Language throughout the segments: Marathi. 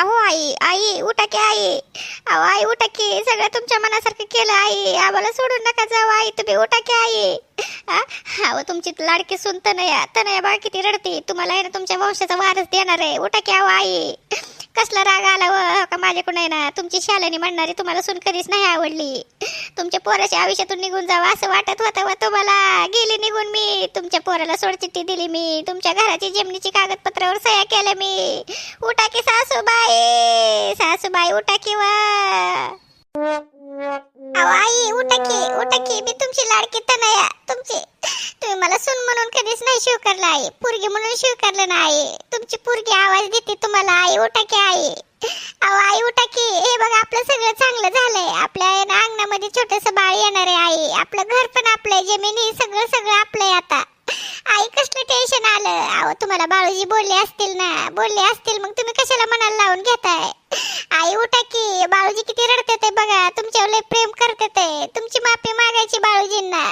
अहो आई आई उठा की आई. अहो आई उठा की. सगळं तुमच्या मनासारखं केलं आई. आम्हाला सोडून नका जाऊ आई. तुम्ही उठा की आई. अहो तुमची लाडकी सुन तनया तनया बा किती रडते. तुम्हाला आहे ना तुमच्या वंशाचा वारस देणार आहे. उठा की अहो आई. कसला राग आला व का माझ्याकडून आहे ना? तुमची शालेनी म्हणणारी तुम्हाला सून कधीच नाही आवडली. तुमच्या पोराच्या आयुष्यातून निघून जावं असं वाटत होतं व तुम्हाला. गेली निघून मी. तुमच्या पोराला सोडचिठ्ठी दिली मी. तुमच्या घराची जमिनीची कागदपत्रावर सह्या केल्या मी. उठा की सासूबाई. सासूबाई उठा की वा आई उठा की उठा की. मी तुमची लाडकी तनया तुमची तुम्ही मला सून म्हणून कधीच नाही स्वीकारलं आई. पोरगी म्हणून स्वीकारलं नाही तुमची पोरगी आवाज देते तुम्हाला आई. उठा की आई. अहो आई उठा की. हे बघा आपलं सगळं चांगलं झालंय. आपल्या ना अंगणामध्ये छोटस बाळ येणार आहे आई. आपलं घर पण आपलंय जमीन सगळं सगळं आपलंय आता. आई कसलं टेन्शन आलं? अहो तुम्हाला बाळूजी बोलले असतील ना. बोलले असतील मग तुम्ही कशाला मनाला लावून घेताय? आई उठा की. बाळूजी किती रडते ते बघा. तुमच्यावर लय प्रेम करते ते तुमची माफी मागायची बाळूजींना.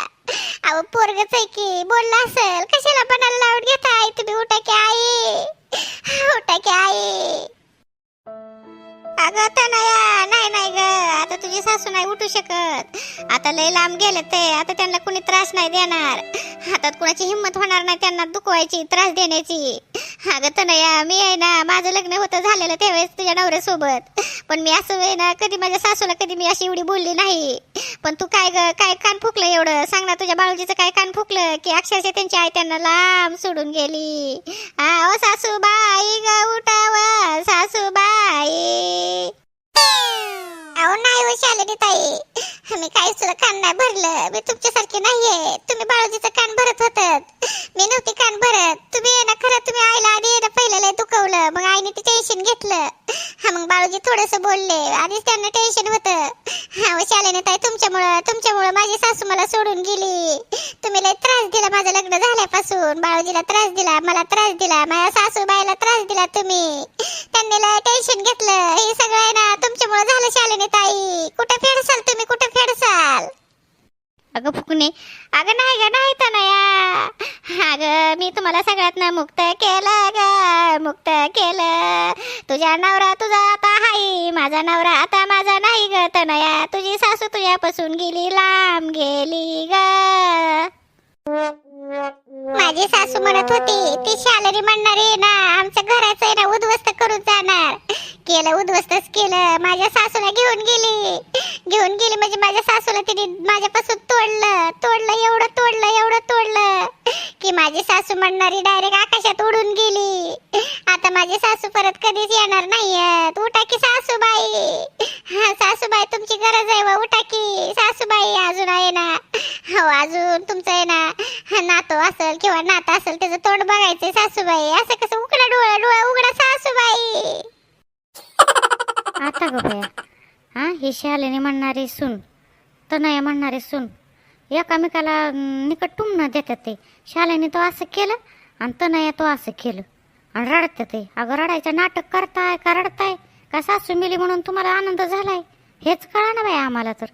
अहो पोरगच आहे की. बोलला असेल कशाला मनाला लावून घेताय? तुम्ही उठा की आई. उठा की आई. अगं तनया नाही नाही ग. आता तुझी सासू नाही उठू शकत. आता लय लांब गेले ते. आता त्यांना कुणी त्रास नाही देणार. हातात कुणाची हिंमत होणार नाही त्यांना दुखवायची त्रास देण्याची. अगं तनया मी आहे ना माझं लग्न होतं झालेलं त्यावेळेस तुझ्या नवऱ्यासोबत. पण मी असं वे ना कधी माझ्या सासूला कधी मी अशी एवढी बोलली नाही. पण तू काय ग काय कान फुकलं एवढं? सांग ना तुझ्या बाळूजीचं काय कान फुकलं? की अक्षरशः त्यांची आई त्यांना लांब सोडून गेली. हा ओ सासूबाई ग उठाव सासूबाई. अहो नाही हो शालिनी ताई. मी काहीच सुद्धा कान नाही भरलं. मी तुमच्यासारखी नाहीये. तुम्ही बाळूजीचं कान भरत होतात. मी नव्हती कान भरत. तुम्ही आहे ना खरं तुम्ही आईला आधी आहे ना पहिलं दुखवलं. मग आईने ते टेन्शन घेतलं. हा मग बाळूजी थोडस बोलले. आधीच त्यांना टेन्शन होतं. हा शालिनी ताई तुमच्यामुळं तुमच्यामुळं माझी सासू मला सोडून गेली. तुम्ही लय त्रास दिला माझं लग्न झाल्यापासून. बाळूजीला त्रास दिला मला त्रास दिला माझ्या सासूबाईला त्रास दिला तुम्ही. त्यांनी लय टेन्शन घेतलं. हे सगळं ना तुमच्यामुळं झालं शालिनी ताई कुठे फेडसाल तुम्ही? कुठे फेडसाल? अगं फुकणे अगं नाही ग नाही तर नया. अगं मी तुम्हाला सगळ्यातनं मुक्त केलं ग मुक्त केलं. तुझ्या नवरा तुझा आता हाय माझा नवरा आता माझा नाही ग तनया तुझी सासू तुझ्यापासून गेली लांब गेली ग. माझी सासू म्हणत होती ती शालरी म्हणणारी ना आमच्या घराचं आहे ना उद्ध्वस्त करून जाणार. केलं उद्ध्वस्तच केलं. माझ्या सासूला घेऊन गेली. घेऊन गेली म्हणजे माझ्या सासूला तिने माझ्यापासून तोडलं. तोडलं एवढं तोडलं एवढं तोडलं. की माझी सासू म्हणणारी डायरेक्ट आकाशात उडून गेली. माझी सासू परत कधीच येणार नाहीयेत उठा की सासूबाई. हा सासूबाई तुमची गरज आहे व उठा की. सासूबाई अजून आहे ना. हो अजून तुमचं आहे ना. हा नातो असेल किंवा नातं असेल त्याचं तोंड बघायचंय सासूबाई. असं कसं उघडा डोळा डोळा उघडा सासूबाई. आता ग हा ही शालेने म्हणणारी सून तनया म्हणणारी सून एकामेकाला निकट टुमणं देतात ते. शालेने तो असं केलं आणि तनया तो असं केलं. आणि ते. अगं रडायचं नाटक करताय का रडताय? का सासू मिली म्हणून तुम्हाला आनंद झालाय? हेच कळा ना बाई आम्हाला तर.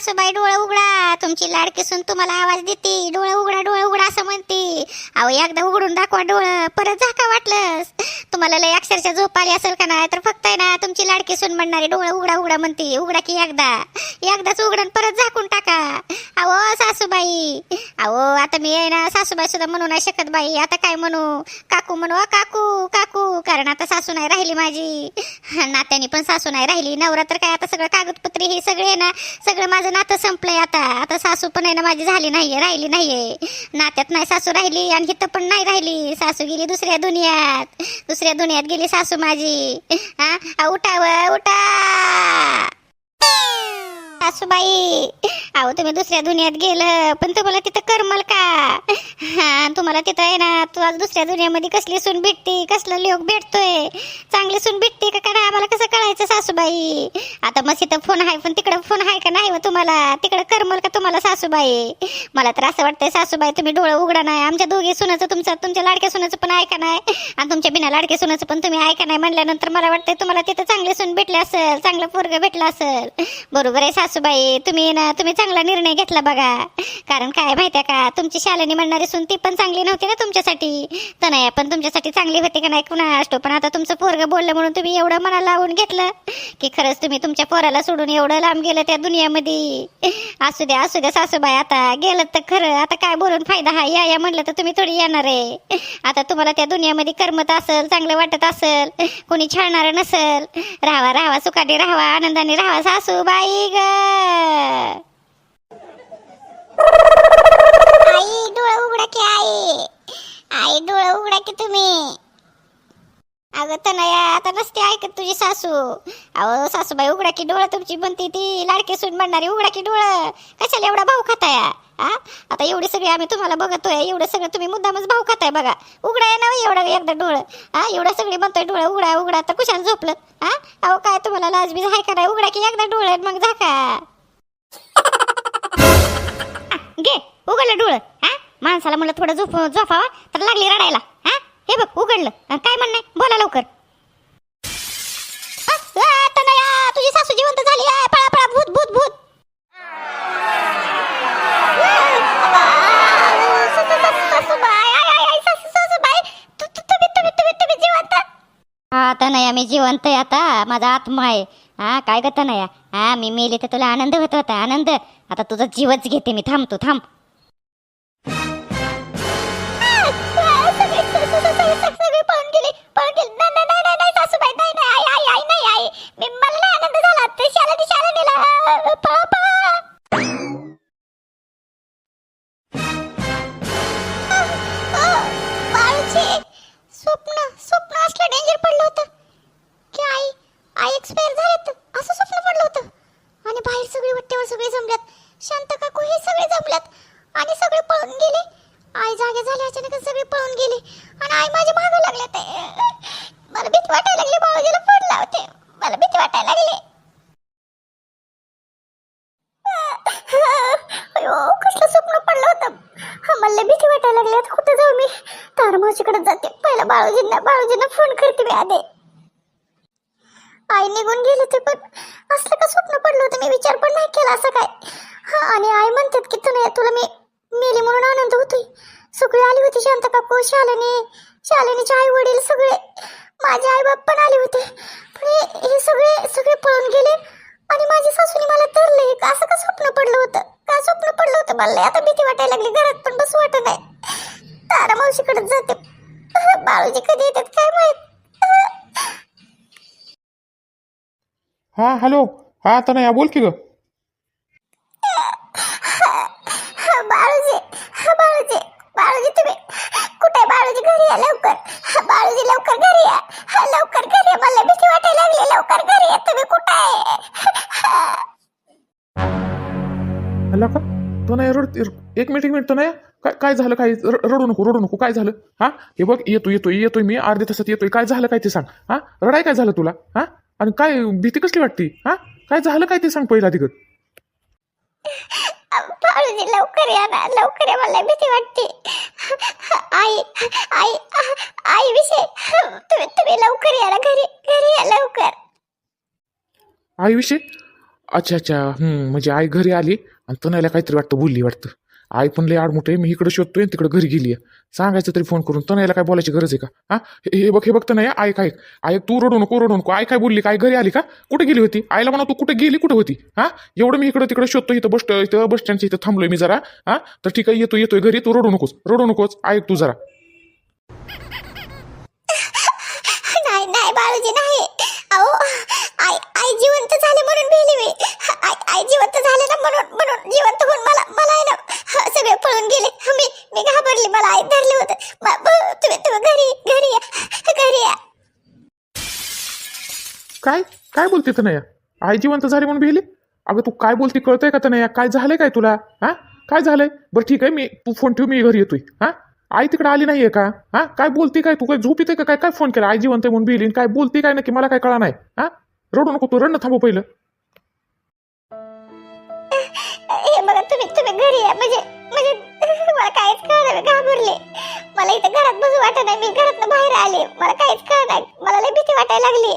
सासूबाई डोळे उघडा तुमची लाडकी सून तुम्हाला आवाज देते. डोळे उघडा डोळे उघडा असं म्हणते. अहो एकदा उघडून दाखवा डोळं परत झाका वाटलंस? तुम्हाला लय अक्षरशः झोप आली असेल का नाही तर फक्त आहे ना तुमची लाडकी सून म्हणणारी डोळे उघडा उघडा म्हणते. उघडा की एकदा. एकदाच उघडून परत झाकून टाका. अहो सासूबाई. अहो आता मी आहे ना सासूबाई सुद्धा म्हणू नाही शकत बाई. आता काय म्हणू? काकू म्हणू अ, काकू काकू. कारण आता सासू नाही राहिली माझी. नात्याने पण सासू नाही राहिली. नवरा तर काय आता सगळं कागदपत्री हे सगळे ना सगळं माझं नातं संपलंय आता. आता सासू पण आहे ना माझी झाली नाहीये राहिली नाहीये. नात्यात नाही सासू राहिली आणि हिथं पण नाही राहिली. सासू गेली दुसऱ्या दुनियात. दुसऱ्या दुनियात गेली सासू माझी. हा? उठाव उठा! सासूबाई. अहो तुम्ही दुसऱ्या दुनियात गेलं पण तुम्हाला तिथं करमल का? हा तुम्हाला तिथं आहे ना तू आज दुसऱ्या दुनियामध्ये कसली सून भेटते कसला लोक भेटतोय? चांगली सून भेटते का काय? आम्हाला कसं कळायचं सासूबाई? आता मग तिथं फोन आहे पण तिकडं फोन आहे का नाही हो तुम्हाला? तिकडं करमल का तुम्हाला सासूबाई? मला तर असं वाटतंय सासूबाई तुम्ही डोळं उघडा नाही. आमच्या दोघे सुनाचं तुमचं तुमच्या लाडक्या सुनाचं पण ऐका नाही? आणि तुमच्या बिना लाडक्या सुनाचं पण तुम्ही ऐका नाही म्हणल्यानंतर मला वाटतंय तुम्हाला तिथं चांगली सून भेटले असेल चांगलं पोरग भेटलं असेल. बरोबर आहे सासू सासूबाई तुम्ही ना तुम्ही चांगला निर्णय घेतला बघा. कारण काय माहितीये का तुमची शालेनी म्हणणारी सून ती पण चांगली नव्हती ना तुमच्यासाठी. तनया पण तुमच्यासाठी चांगली होती का नाही कुणा असतो पण आता तुमचं पोरग बोललं म्हणून तुम्ही एवढं मनाला लावून घेतलं. की खरंच तुम्ही तुमच्या पोराला सोडून एवढं लांब गेलं त्या दुनियामध्ये. असू द्या असू द्या सासूबाई आता गेलं तर खरं. आता काय बोलून फायदा हा? या या म्हणलं तर तुम्ही थोडी येणार आहे. आता तुम्हाला त्या दुनियामध्ये करमत असेल चांगलं वाटत असेल कोणी छळणार नसेल. राहावा राहावा सुखाने राहावा आनंदाने राहावा सासूबाई ग. आई डोळं उघडा की आई. आई डोळं उघडा की तुम्ही. अगं तनया आता नसते ऐकत तुझी सासू. अहो सासूबाई उघडा की डोळं तुमची बनती ती. लाडकी सून म्हणणारी उघडा की डोळं. कशाला एवढा भाऊ खाताया? हा आता एवढी सगळी आम्ही तुम्हाला बघतोय एवढं सगळं तुम्ही मुद्दामच भाऊ खाताय बघा. उघडाय ना एवढं एकदा डोळं? हा एवढं सगळी म्हणतोय डोळं उघडा उघडा तर कुशाला झोपलं. हा अहो काय तुम्हाला लाजबीज आहे का नाही? उघडा की एकदा डोळं मग झाका. घे उघडलं डोळं. हा माणसाला म्हणलं थोडं झोप झोपावा तर लागली रडायला. हा हे बघ उघडलं. काय म्हणणं बोला लवकर. तुझी सासू जिवंत झाली आहे पळा पळा भूत भूत भूत. हा तनया मी जिवंत आहे आता. माझा आत्मा आहे. हा काय ग तनया हा मी मेली तर तुला आनंद होत होता. आनंद. आता तुझा जीवच घेते मी. थांबतो थांब तू थांब. मला भीती वाटायला कुठं जाऊ मी? तारमावशीकडे जाते. पहिला बाळूजींना बाळूजींना फोन करते मी आधी. आई निघून गेले ते पण असलं का स्वप्न पडलं होतं? मी विचार पण नाही केला असं काय? हा आणि आई म्हणतात की तुला तुला मी मेली म्हणून आनंद होतोय. सगळी आली होती शांत काकू शालिनी शालिनीचे आई वडील सगळे. माझे आई बाप पण आले होते. पण हे सगळे सगळे पळून गेले. आणि माझी सासूने मला तरले असं का स्वप्न पडलं होतं? का स्वप्न पडलं होतं? मला आता भीती वाटायला लागली. घरात पण बस वाटत नाही. तारा मावशीकडे जाते. बाळूजी कधी येतात काय माहीत? हा हॅलो. हा तनया बोल की ग. एक मिनिट एक मिनिट तनया काय काय झालं काय? रडू नको रडू नको. काय झालं? हा? हे बघ येतो येतोय येतोय मी. अर्ध्या तासात येतोय. काय झालं काय ते सांग. हा? रडाय काय झालं तुला? हा? आणि काय भीती कसली वाटती? हा? काय झालं काय ते सांग पहिला तिकड. लवकर या ना. लवकर या मला भीती वाटते. आई आई आई विषय. तुम्ही तुम्ही लवकर या ना घरी. घरी या लवकर. आईविषयी अच्छा अच्छा. हम्म म्हणजे आई घरी आली आणि तनयाला काहीतरी वाटतं बोलली वाटतं. आई पण लय आडमुठे मी इकडे शोधतोय तिकडे घरी गेली सांगायचं तरी फोन करून तनयाला काय बोलायची गरज आहे का? हा? हे हे बघ हे बघ तनया ऐक ऐक. ऐक तू रडू नको रडू नको. आई काय बोलली? काय घरी आली का? कुठे गेली होती? आईला म्हणा तू कुठे गेली? कुठे होती? हा? एवढं मी इकडे तिकडे शोधतो इथं बस इथं बस स्टँडच्या इथं थांबलोय मी जरा. हा? तर ठीक आहे येतो येतोय घरी. तू रडू नकोस रडू नकोस. ऐक तू जरा. नाही नाही बाळूजी नाही. अहो आई आई जिवंत झाले म्हणून भेले मी. आई आई जिवंत झाले ना म्हणून म्हणून जिवंत होऊन मला मला आहे ना सगळे पळून गेले. मी मी घाबरली. मला आई धरले होते. तुम्ही तुम्ही घरी घरी या. घरी या. काय? काय बोलते तनया आई जिवंत झाली म्हणून भेली? अगं तू काय बोलते कळतंय का तनया काय झालंय काय तुला? हा? काय झालंय? बरं ठीक आहे. मी तू फोन ठेव मी घरी येतोय. हा? आई तिकडे आली नाहीये का? हा? काय बोलते काय? तू काय झोप येते का? काय काय फोन केला? आई जिवंत आहे म्हणून भेली. काय बोलते काय नक्की? मला काय कळा नाही. हा? रडू नको तू रडणं थांबव पहिलं. हे बघा तुम्ही तुम्ही घरी या. म्हणजे म्हणजे मला काहीच कळलं मी घाबरले. मला इथं घरात बसू वाटत नाही मी बाहेर आले. मला काहीच नाही. मला लय भीती वाटायला लागली.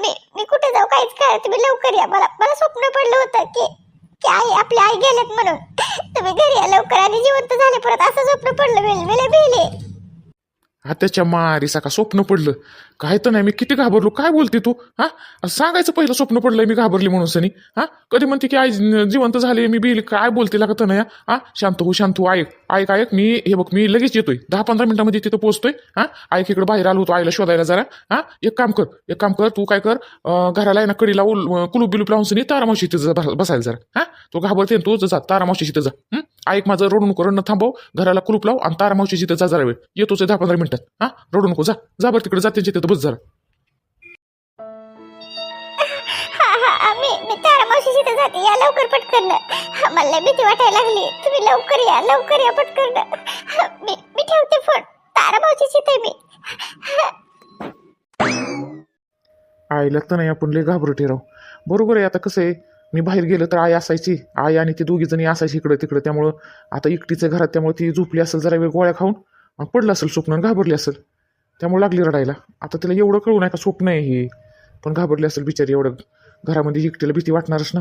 मी मी कुठे जाऊ काहीच कळ तुम्ही लवकर या. मला मला स्वप्न पडलं होतं की की आई आपली आई गेलेत म्हणून. तुम्ही घरी या लवकर आणि जिवंत झाले परत. असं स्वप्न पडलं वेळ वेळे भेले त्याच्या मारीसा का स्वप्न पडलं. काय तर नाही मी किती घाबरलो काय बोलते तू? हा? सांगायचं पहिलं स्वप्न पडलंय मी घाबरली म्हणून सनी. हा? कधी म्हणते की आई जिवंत झाली मी बिल काय बोलते लागत नाही हा? शांत हो शांत हो ऐक ऐक ऐक मी हे बघ मी लगेच येतोय. दहा पंधरा मिनिटांमध्ये तिथं पोहोचतोय हा? ऐक इकडे बाहेर आलो होतो आईला शोधायला जरा. हा? एक काम कर एक काम कर तू काय कर घराला आहे ना कडीला उल- कुलूप बिलूप लावून सनी तारामावशी तिथं बसायला जरा. हा? तू घाबरते तू जा तारामावशी तिथं जा. ऐक माझं रडू नको रडणं थांबव. घराला कुलूप लाव आणि तारामावशी तिथं जा जरा वेळ. आहे दहा पंधरा मिनिटात. हा? रडू नको जा. जा बरं तिकडे जाते तिथं बस जरा. मी मी तारा मावशी तिथे जाते. या लवकर पटकन. मला भीती वाटायला लागली. तुम्ही लवकर या लवकर या पटकन. मी मी ठेवते फोन तारा मावशी तिथे मी. आईला तर नाही आपण लय घाबरटे राव. बरोबर आहे आता कसं आहे? मी बाहेर गेलं तर आई असायची. आई आणि ती दोघीजणी असायची इकडं तिकडं. त्यामुळं आता एकटीचं घरात त्यामुळे ती झोपली असेल जरा वेळ गोळ्या खाऊन आणि पडलं असेल स्वप्न घाबरली असेल. त्यामुळे लागली रडायला. आता तिला एवढं कळू नाही का स्वप्न आहे हे? पण घाबरली असेल बिचारी एवढं. घरामध्ये एकटीला भीती वाटणारच ना.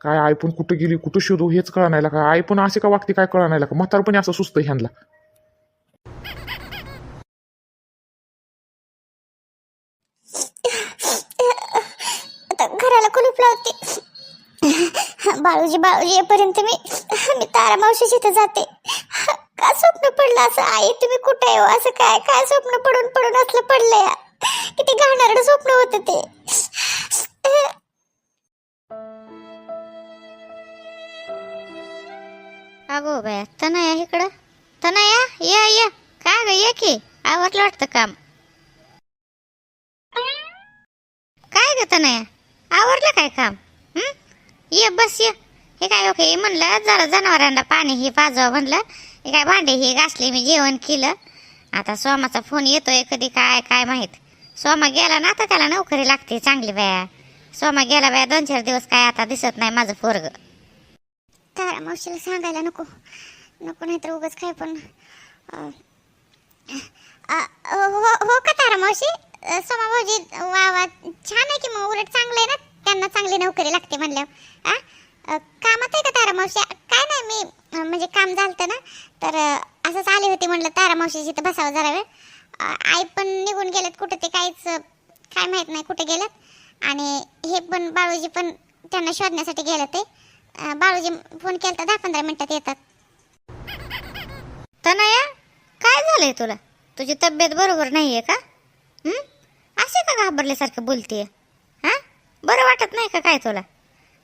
काय आई पण कुठं गेली कुठं शोधू हेच कळा नाही का? आई पण असे का वागते काय कळा नाही का? म्हातारपणी असं सुस्त ह्यांना आता घराला कुलूप लावते बाळूजी बाळूजी येपर्यंत मी मी तारा मावशी तिथे जाते. का स्वप्न पडलं असं? आई तुम्ही कुठे हो? असं काय काय स्वप्न पडून पडून असलं पडलं या किती घाणारडं स्वप्न होतं ते. थोडं जनावरांना पाणी ही पाजवा म्हणलं. हे काय भांडे ही घासले मी जेवण केलं. आता सोमाचा फोन येतोय कधी काय काय माहीत. सोमा गेला ना आता त्याला नोकरी लागते चांगली बाया. सोमा गेला बाया दोन चार दिवस काय आता दिसत नाही माझं पोरग. तारा मावशीला सांगायला नको. नको नाहीतर उगच उगाच काय पण हो, हो का तारा मावशी? सोमा भाऊजी वा वा छान आहे की मग उलट चांगलं आहे ना? त्यांना चांगली नोकरी लागते म्हणल्यावर. कामात आहे का तारा मावशी? काय नाही मी अं, म्हणजे काम झालं ना तर अं, असंच आले होते म्हटलं तारा मावशी तर बसावं जरा वेळ. अं, आई पण निघून गेलेत कुठं ते काहीच अं, काय माहीत नाही कुठे गेलेत. आणि हे पण बाळूजी पण त्यांना शोधण्यासाठी गेले ते. अं, बाळूजी फोन केला तर दहा पंधरा मिनिटात येतात. तनया काय झालंय तुला? तुझी तब्येत बरोबर नाहीये का? हं? असे का घाबरल्यासारखं बोलतीये? हा? बरं वाटत नाही का काय तुला?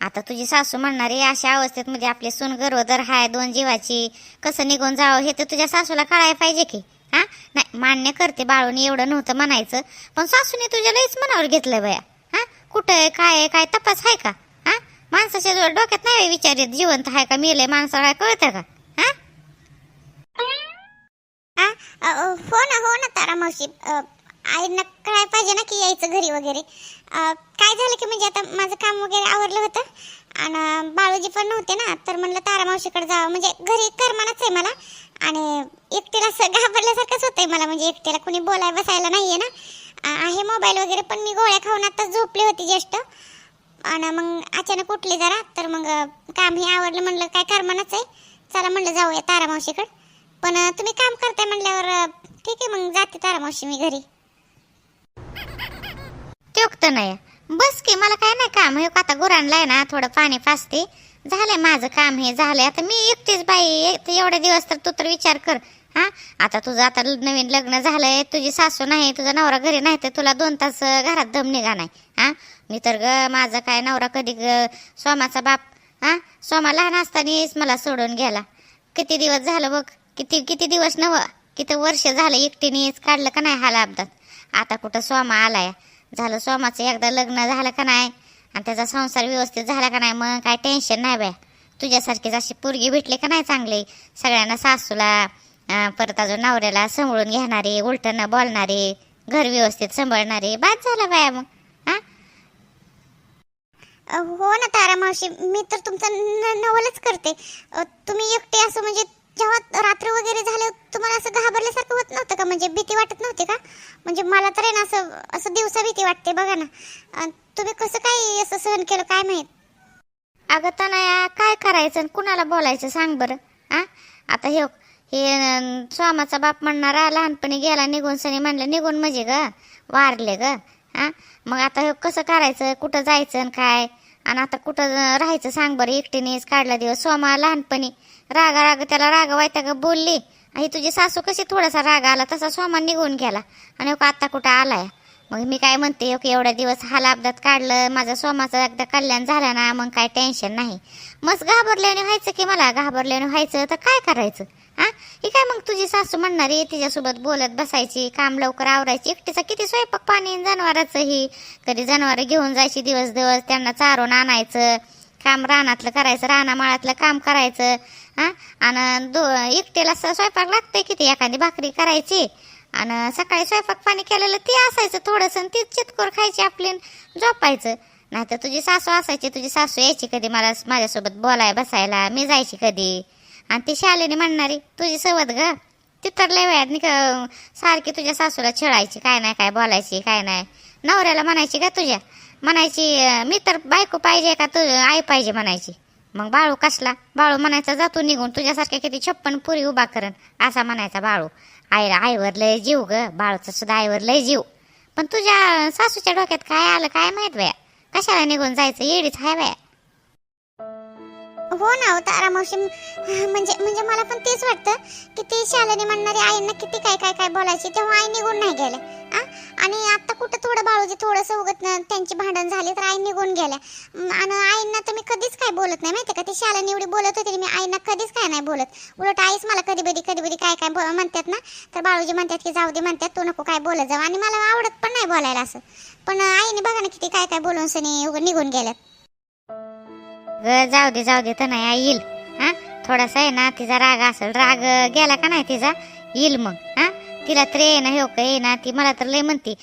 आता तुझी सासू म्हणणारी अशा अवस्थेत म्हणजे आपले सून गरोदर हाय दोन जीवाची कसं निघून जावं हे तर तुझ्या सासूला कळायला पाहिजे की. हा? नाही मान्य करते बाळून एवढं नव्हतं म्हणायचं पण सासूने तुझ्या लईच मनावर घेतलंय बया. हा? कुठं आहे काय आहे काय तपास आहे का? हा? माणसाच्या जवळ डोक्यात नाही विचारित जिवंत आहे का मिले माणसाला कळतं का? हा? हो ना हो ना तारा मावशी आईंना कळायला पाहिजे ना की यायचं घरी वगैरे. काय झालं की म्हणजे आता माझं काम वगैरे आवरलं होतं. आणि बाळूजी पण नव्हते ना तर म्हणलं तारा मावशीकडे जावं. म्हणजे घरी करमानच आहे मला. आणि एकटीला असं घाबरल्यासारखंच होतं आहे मला. म्हणजे एकटीला कुणी बोलाय बसायला नाही आहे ना आहे मोबाईल वगैरे पण मी गोळ्या खाऊन आता झोपली होती ज्येष्ठ. आणि मग अचानक उठली जरा. तर मग काम हे आवडलं म्हणलं काय करमानच आहे. चला म्हणलं जाऊया तारा मावशीकडे. पण तुम्ही काम करताय म्हणल्यावर ठीक आहे. मग जाते तारा मावशी मी घरी. त्योक्त नाही बस की मला काय नाही काम हे आता गुरांना आहे ना थोडं पाणी पाचते झालंय माझं काम हे झालंय. आता मी एकटीच बाई एक- एवढे दिवस तर तू तर विचार कर. हा? आता तुझं आता नवीन लग्न झालंय तुझी सासू नाही तुझा नवरा घरी नाही तर तुला दोन तास घरात दम निघा नाही. हा? मी तर ग माझा काय नवरा कधी ग सोमाचा बाप हा? सोमा लहान असतानाच मला सोडून गेला. किती दिवस झालं बघ किती किती दिवस नव किती वर्ष झालं एकटीनेच काढलं का नाही हाला अपघात. आता कुठं सोमा आलाय? झालं सोमाचं एकदा लग्न झालं का नाही? आणि त्याचा संसार व्यवस्थित झाला का नाही? मग काय टेन्शन नाही बाय तुझ्यासारखीच अशी पोरगी भेटली का नाही चांगली? सगळ्यांना सासूला परत अजून नवऱ्याला सांभाळून घेणारे उलटं बोलणारे घर व्यवस्थित सांभाळणारे. बाद झाला बाया मग हो ना तारा मावशी मी तर तुमचं नवलच करते. तुम्ही एकटे असं म्हणजे जेव्हा रात्र वगैरे झाले तुम्हाला असं घाबरल्यासारखं होत नव्हतं का? म्हणजे भीती वाटत नव्हती का? म्हणजे मला तर आहे ना असं असं दिवसा भीती वाटते बघा ना. तुम्ही कसं काय असं सहन केलं काय माहीत? अगं तनया काय करायचं आणि कुणाला बोलायचं सांग बरं आ? आता हे हे स्वामाचा बाप म्हणणारा लहानपणी गेला निघून सनी म्हणलं निघून म्हणजे ग वारले ग हा मग आता हे कसं करायचं कुठं जायचं आणि काय? आणि आता कुठं राहायचं सांग बरं एकटीनेच काढला दिवस. सोमा लहानपणी रागा राग त्याला राग वायता ग बोलली. आणि तुझी सासू कशी थोडासा राग आला तसा सोमा निघून गेला. आणि हो आत्ता आता कुठं आलाय? मग मी काय म्हणते की एवढ्या दिवस हाल अपघात काढलं माझा सोमाचं एकदा कल्याण झालं ना मग काय टेन्शन नाही. मस्त घाबरल्याने व्हायचं की मला घाबरल्याने व्हायचं तर काय करायचं? हा? ही काय मग तुझी सासू म्हणणार आहे तिच्यासोबत बोलत बसायची काम लवकर आवरायची एकटीचा किती स्वयंपाक पाणी जनावराचं ही कधी जनावर घेऊन जायची दिवस दिवस त्यांना चारून आणायचं काम रानातलं करायचं रानामाळातलं काम करायचं हा? आणि दो एकटेला स- स्वयंपाक लागतंय किती? एखादी भाकरी करायची आणि सकाळी स्वयंपाक पाणी केलेलं ते असायचं थोडंसं तीच चितकोर खायची आपली झोपायचं. नाहीतर तुझी सासू असायची तुझी सासू यायची कधी? मला माझ्यासोबत बोलाय बसायला मी जायची कधी? आणि ती शालेने म्हणणारी तुझी सवत ग. ती तर लय वेळात निक सारखी तुझ्या सासूला छळायची काय नाही काय बोलायची काय नाही. नवऱ्याला म्हणायची का तुझ्या. म्हणायची मी तर बायको पाहिजे का तू आई पाहिजे म्हणायची. मग बाळू कसला? बाळू म्हणायचा जातो निघून तुझ्यासारख्या किती छप्पन पुरी उभा करन असा म्हणायचा बाळू. आईला आईवर लय जीव ग. बाळूचा सुद्धा आईवर लय जीव. पण तुझ्या सासूच्या डोक्यात काय आलं काय माहीत बाया? कशाला निघून जायचं? येडीच हाय बाया. हो ना हो तारा मावशी. म्हणजे म्हणजे मला पण तेच वाटतं की ती शालेने म्हणणारी आईंना किती काय काय काय बोलायची तेव्हा आई निघून नाही गेल्या. आ? आणि आता कुठं थोडं बाळूजी थोडंसं उगत त्यांची भांडण झाली तर आई निघून गेल्या. आणि आईंना तर मी कधीच काय बोलत नाही माहिती का? ती शालेने एवढी बोलत होती मी आईंना कधीच काय नाही बोलत. उलट आईच मला कधी कधी कधी कधी काय काय म्हणतात ना तर बाळूजी म्हणतात की जाऊ दे म्हणतात तू नको काय बोलत जाऊ. आणि मला आवडत पण नाही बोलायला असं. पण आईने बघा ना किती काय काय बोलून सनी उगा निघून गेल्यात. अगं जाऊ दे जाऊ दे तर नाही येईल. हा? थोडासा आहे ना तिचा राग असेल राग गेला का नाही तिचा? येईल मग हा? तिला तर ये ना हो का ये ना ती मला तर लय म्हणते.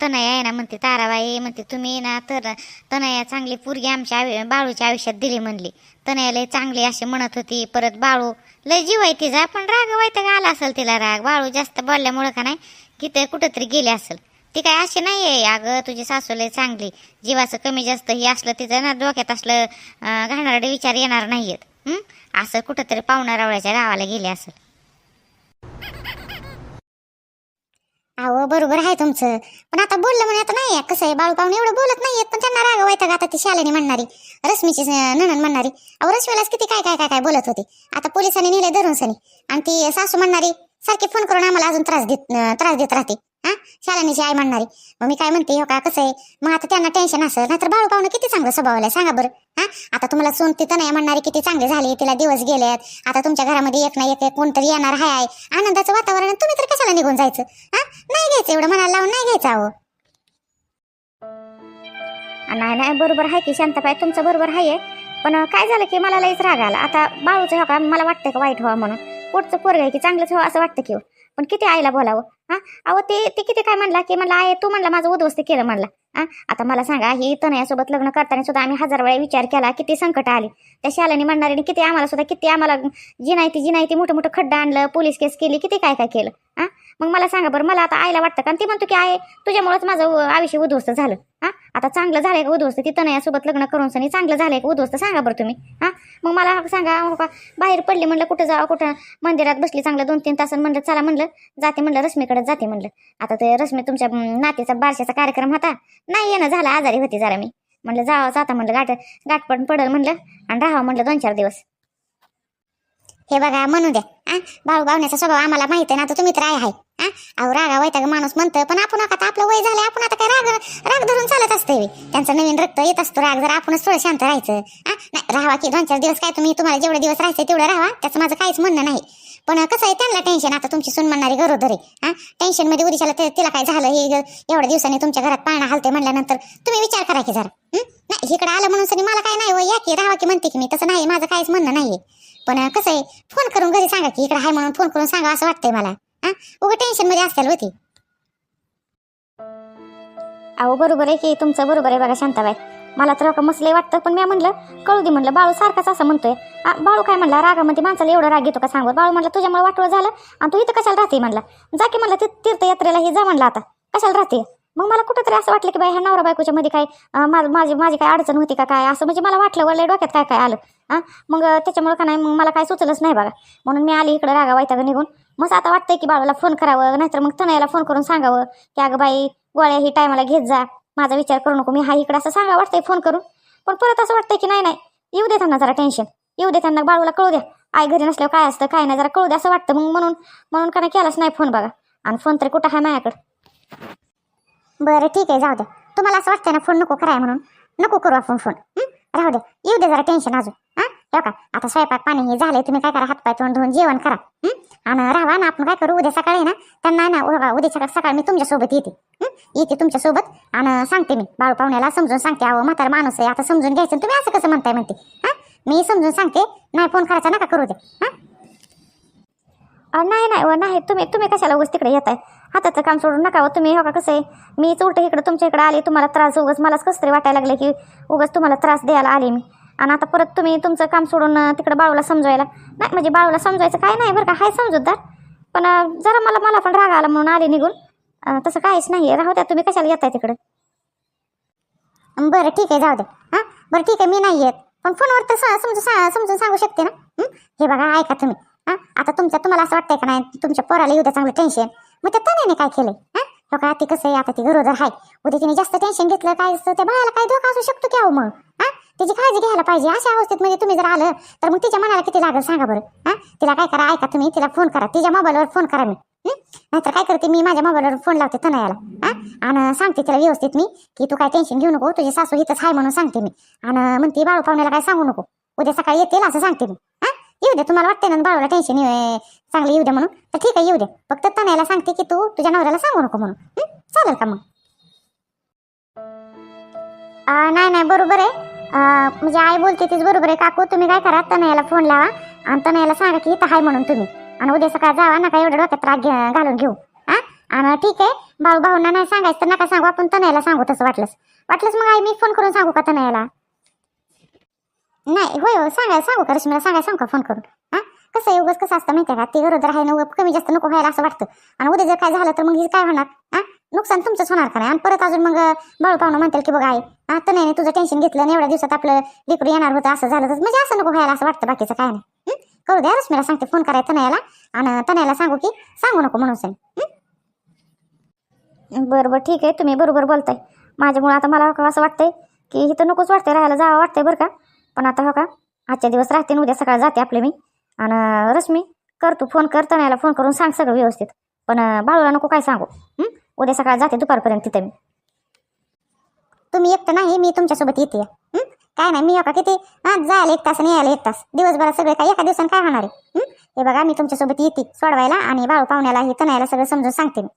तनया आहे ना म्हणते ताराबाई म्हणते तुम्ही ना तर तनया चांगली पोरगी आमच्या आयु- बाळूच्या आयुष्यात दिली म्हणली. तनया लय चांगली अशी म्हणत होती परत बाळू लय जीव आहे तिचा पण राग वाईट आला असेल तिला राग. बाळू जास्त बोलल्यामुळं का नाही की ते कुठंतरी गेले असेल. ती काय अशी नाही आहे अगं तुझी सासू लय चांगली. जीवाचं कमी जास्त हे असलं तिचं ना डोक्यात असलं घाणारडे विचार येणार नाहीयेत. असं कुठंतरी पाहुणा रावळ्याच्या गावाला गेले असेल. अहो बरोबर आहे तुमचं. पण आता बोललं म्हणे आता नाही कसं आहे बाळू पाहुणे एवढं बोलत नाहीयेत पण त्यांना राग व्हायचा का आता ती शालेने म्हणणारी रश्मीची ननन नणन म्हणणारी. अहो रश्मीलाच किती काय काय काय काय बोलत होती. आता पोलिसांनी नेले धरून सनी. आणि ती सासू म्हणणारी सारखी फोन करून आम्हाला अजून त्रास देत त्रास देत राहते. हा? शालानीची आई म्हणणारी. मग मी काय म्हणते हो का कसं आहे? मग आता त्यांना टेन्शन असं नाहीतर बाळू पाहुणं किती चांगलं स्वभावलं सांगा बरं. हा? आता तुम्हाला सोन तिथं नाही म्हणणारी किती चांगले झाले तिला दिवस गेलेत. आता तुमच्या घरामध्ये एक ना एक कोणतरी येणार हाय आहे आनंदाचं वातावरण तुम्ही तर कशाला निघून जायचं? हा? नाही घ्यायचं एवढं मनाला लावून नाही घ्यायचं अहो. नाही नाही बरोबर आहे की शांताबाई तुमचं बरोबर आहे. पण काय झालं की मला लईच राग आला. आता बाळूचं हो का मला वाटतं का वाईट व्हावं म्हणून. पोटचं पोरग आहे की चांगलंच हो असं वाटतं की हो. पण किती आईला बोलावं? हा? अहो ते ते किती काय म्हणला? की म्हणला आहे तू म्हणला माझं उद्ध्वस्त केलं म्हणला. हा? आता मला सांगा ही तनयासोबत लग्न करताना सुद्धा आम्ही हजार वेळा विचार केला किती संकट आली. त्या शालानी म्हणणाऱ्याने किती आम्हाला सुद्धा किती आम्हाला जिनायती जिनायती मोठं मोठं खड्डा आणलं पोलीस केस केली किती काय काय केलं? हा? मग मला सांगा बरं मला आता आईला वाटतं का? आणि ती म्हणतो की आहे तुझ्यामुळेच माझं आयुष्य उद्ध्वस्त झालं. हा? आता चांगलं झालंय का उद्ध्वस्त? ती तनयासोबत लग्न करून सनी चांगलं झालंय का उद्ध्वस्त? सांगा बरं तुम्ही. हा? मग मला सांगा हो का बाहेर पडली म्हणलं कुठं जावं? कुठं मंदिरात बसली चांगलं दोन तीन तास म्हणलं चला म्हणलं जाते म्हणलं रश्मीकडे जाते म्हणलं. आता ते रश्मी तुमच्या नातीचा बारशाचा कार्यक्रम होता. नाही येणं झाला आजारी होती जरा मी. म्हणलं जावं जाता म्हणलं गाठ गाठ पण पडल म्हणलं आणि राहावं म्हणलं दोन चार दिवस. हे बघा म्हणू द्या आ? भाऊ भावण्याचा स्वभाव आम्हाला माहीत आहे ना आता तुम्ही तर आहे हा आ? अहो रागा वैताग माणूस म्हणतं पण आपण आता आपलं वय झालं आपण आता काय राग राग धरून चालत असते त्यांचं नवीन रक्त येत असतो राग जर आपणच थोडं शांत राहायचं. आ? नाही राहावा की दोन चार दिवस काय तुम्ही तुम्हाला जेवढे दिवस राहायचं तेवढं राहा त्याचं माझं काहीच म्हणणं नाही. पण कसं आहे त्यांना टेन्शन आता तुमची सून म्हणणारी गरोदर. आहे हा टेन्शनमध्ये उद्याला ते- तिला काय झालं हे एवढ्या दिवसांनी तुमच्या घरात पाळणा हलते म्हणल्यानंतर तुम्ही विचार करा की जरा. नाही इकडे आलं म्हणून मला काय नाही या की राहावा की म्हणते की मी तसं नाही माझं काहीच म्हणणं नाहीये. पण कसं आहे फोन करून घरी सांगा की इकडे आहे म्हणून फोन करून सांगा असं वाटतंय मला. हा उगा टेन्शनमध्ये असतील होती. अहो बरोबर आहे की तुमचं बरोबर आहे बघा शांताबाई. मला तर का मसले वाटतं पण मी म्हणलं कळू दे म्हणलं बाळू सारखाच असं म्हणतोय. बाळू काय म्हणला रागामध्ये माणसाला एवढा राग येतो का सांगू बाळू म्हणला तुझ्यामुळे वाटवं झालं आणि तू इथं कशाला राहते म्हणला? जा की म्हणलं ते तीर्थयात्रेला हे जा म्हणलं आता. कशाला राहते? मग मला कुठंतरी असं वाटलं की बाई ह्या नवरा बायकोच्या मध्ये काय माझी माझी काय अडचण होती का काय? असं म्हणजे मला वाटलं वळलं डोक्यात काय काय आलं? हां मग त्याच्यामुळं का नाही मग मला काय सुचलंच नाही बघा. म्हणून मी आली इकडे रागा वायता निघून. मग आता वाटतंय की बाळाला फोन करावं नाहीतर मग तनयाला फोन करून सांगावं की अगं बाई गोळ्या ही टायमाला घेत जा. माझा विचार करू नको. मी हा इकडे असं सांगा वाटतंय फोन करून. पण परत असं वाटतंय की नाही नाही. येऊ दे त्यांना जरा टेन्शन येऊ दे त्यांना बाळूला कळू द्या. आई घरी नसल्यावर काय असतं काय नाही जरा कळू द्या असं वाटतं. मग म्हणून म्हणून का नाही केलाच नाही फोन बघा. आणि फोन तरी कुठं आहे माझ्याकडे? बरं ठीक आहे जाऊ द्या तुम्हाला असं वाटतंय ना फोन नको कराय म्हणून. नको करू आपण फोन राहू दे. येऊ दे जरा टेन्शन अजून. हा? का? आता स्वयंपाक पाणी हे झालंय तुम्ही काय करा हातपाय तोंड धुवून जेवण करा. आणि राहा ना आपण काय करू? उद्या सकाळी ना त्यांना ना उद्या सकाळ सकाळी मी तुमच्यासोबत येते. येते तुमच्यासोबत आणि सांगते मी. बाळू पाहुण्याला समजून सांगते. अहो म्हातार माणूस आहे आता समजून घ्यायचं. तुम्ही असं कसं म्हणताय म्हणते? मी समजून सांगते. नाही फोन करायचा नका करू दे. हा? नाही नाही व नाही तुम्ही तुम्ही कशाला उगाच तिकडे येत आहे हाताचं काम सोडून नका व तुम्ही हो का कसं आहे? मीच उलट इकडं तुमच्या इकडे आले तुम्हाला त्रास उगाच मलाच कसं तरी वाटायला लागले की उगाच तुम्हाला त्रास द्यायला आले मी. आणि आता परत तुम्ही तुमचं काम सोडून तिकडं बाळूला समजवायला. नाही म्हणजे बाळूला समजवायचं काय नाही बरं का हाय समजूतदार. पण जरा मला मला पण राग आला म्हणून आले निघून. तसं काहीच नाही आहे. राहू द्या तुम्ही कशाला येताय तिकडं? बरं ठीक आहे जाऊ दे. हां? बरं ठीक आहे मी नाही येत. पण फोनवर तर सा- समजून सा- समजून सांगू शकते ना? हे बघा ऐका तुम्ही. हा? आता तुमच्या तुम्हाला असं वाटतंय का नाही? तुमच्या पोराला येऊ द्या चांगलं टेन्शन मग त्या तण्याने काय केलंय? हो? का? ती कसं आहे? आता ती गरोदर आहे. उद्या तिने जास्त टेन्शन घेतलं काय असतं? त्या बाळाला काय धोका असू शकतो की अहो मग? हा? तिची काळजी घ्यायला पाहिजे. अशा अवस्थेत म्हणजे तुम्ही जर आलं तर मग तिच्या मनाला किती लागेल सांगा बरं. हा? तिला काय करा? ऐका तुम्ही. तिला फोन करा. तिच्या मोबाईलवर फोन करा मी. नाहीतर काय करते? मी माझ्या मोबाईलवर फोन लावते तनयाला हा? आणि सांगते तिला व्यवस्थित मी की तू काय टेन्शन घेऊ नको. तुझी सासू इथंच आहे म्हणून सांगते मी. आणि म्हणते बाळू पाहुण्याला काय सांगू नको. उद्या सकाळी येतील असं सांगते मी. येऊ दे तुम्हाला वाटते ना बाळूला टेन्शन चांगलं येऊ दे म्हणून. तर ठीक आहे येऊ दे. फक्त तनयाला सांगते की तू तुझ्या नवऱ्याला सांगू नको म्हणून. चालेल का मग? नाही नाही बरोबर आहे. म्हणजे आई बोलते तीच बरोबर आहे. काकू तुम्ही काय करा तनयाला फोन लावा आणि तनयाला सांगा की इथं आहे म्हणून तुम्ही. आणि उद्या सकाळ जावा नका एवढं डोक्यात राग घालून घेऊ. हा? आणि ठीक आहे भाऊ भाऊंना नाही सांगायचं तर नका सांगू आपण तनयाला सांगू तसं वाटलंच. वाटलंच मग आई मी फोन करून सांगू का तनयाला? नाही होय हो सांगा सांगू का रश्मीला? सांगा सांगू का फोन करून? हा? कसं आहे उगाच कसं असतं माहिती आहे का? ते गरोदर आहे ना उगाच कमी जास्त नको व्हायला असं वाटतं. आणि उद्या जर काय झालं तर मग हे काय होणार? हा? नुकसान तुमचंच होणार का नाही? आणि परत अजून मग बाळू पाहुणं म्हणतील की बघा आई हा तर नाही तुझं टेन्शन घेतलं आणि एवढ्या दिवसात आपलं लेकरू येणार होतं असं झालं तर म्हणजे असं नको व्हायला असं वाटतं बाकीचं काय नाही. करू द्या रश्मीला सांगते फोन करायचं तनयाला. आणि तनयाला सांगू की सांगू नको म्हणून सांग. बरं बरं ठीक आहे. तुम्ही बरोबर बोलताय. माझ्यामुळे आता मला असं वाटतंय की इथं नकोच वाटतंय राहायला जावं वाटतंय बरं का? पण आता हो का आजच्या दिवस राहते उद्या सकाळ जाते आपले मी. आणि रश्मी कर तू फोन कर तनयाला फोन करून सांग सगळं व्यवस्थित. पण बाळूला नको काय सांगू उद्या सकाळ जाते दुपारपर्यंत तिथे मी. तुम्ही एकटं नाही मी तुमच्यासोबत येते काय नाही मी हो एका किती हा जायला एक तास आणि यायला एक तास. दिवसभरात सगळे काय एका दिवसानं काय होणार आहे हे? बघा मी तुमच्यासोबत येते सोडवायला आणि बाळू पाहुण्याला हे तणायला सगळं समजून सांगते मी.